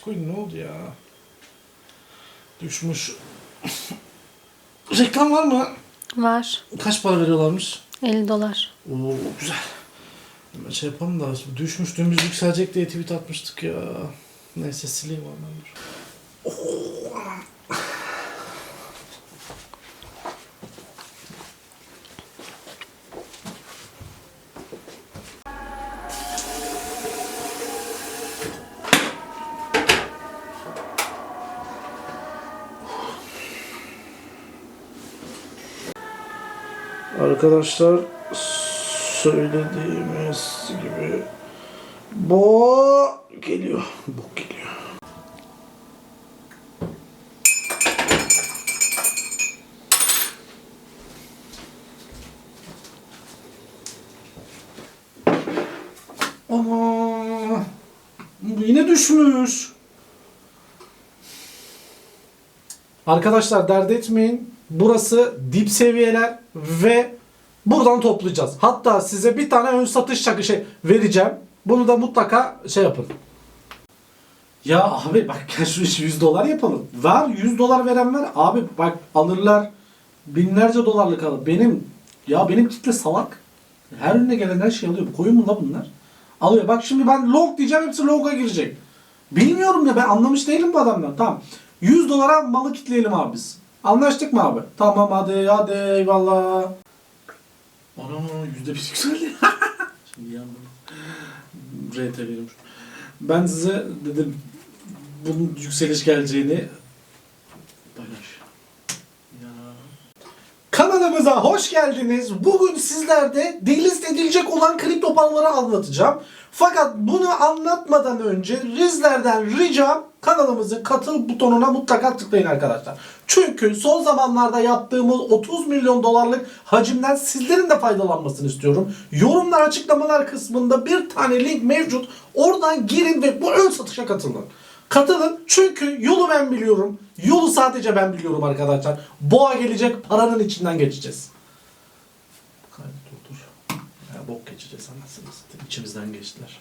Bitcoin ne oldu ya? Düşmüş. Reklam var mı? Var. Kaç para veriyorlarmış? 50 dolar. Oo güzel. Hemen şey yapalım da düşmüş dümdüz yükselecek diye tweet atmıştık ya. Neyse sileyim onu ben Arkadaşlar söylediğimiz gibi bo geliyor. Bok geliyor. Ama yine düşmüş. Arkadaşlar dert etmeyin. Burası dip seviyeler ve buradan toplayacağız. Hatta size bir tane ön satış çakı şey vereceğim. Bunu da mutlaka şey yapın. Ya abi bak gel şu işi 100 dolar yapalım. Ver 100 dolar veren ver. Abi bak alırlar binlerce dolarlık alır. Benim ya benim kitle salak. Her önüne gelen her şey alıyor. Koyun mu la bunlar? Alıyor. Bak şimdi ben log diyeceğim hepsi log'a girecek. Bilmiyorum ya ben anlamış değilim bu adamdan. Tamam. 100 dolara malı kitleyelim abi biz. Anlaştık mı abi? Tamam hadi hadi eyvallah. Ana yüzde bir yükseldi. Şimdi yandım. RT veriyormuş. Ben size dedim bunun yükseliş geleceğini paylaş. Kanalımıza hoş geldiniz. Bugün sizlerde delist edilecek olan kripto paraları anlatacağım. Fakat bunu anlatmadan önce Rizlerden ricam kanalımızın katıl butonuna mutlaka tıklayın arkadaşlar. Çünkü son zamanlarda yaptığımız 30 milyon dolarlık hacimden sizlerin de faydalanmasını istiyorum. Yorumlar açıklamalar kısmında bir tane link mevcut. Oradan girin ve bu ön satışa katılın. Katılın çünkü yolu ben biliyorum. Yolu sadece ben biliyorum arkadaşlar. Boğa gelecek paranın içinden geçeceğiz. Kaydı durdur. Ya bok geçeceğiz anasını satayım. İçimizden geçtiler.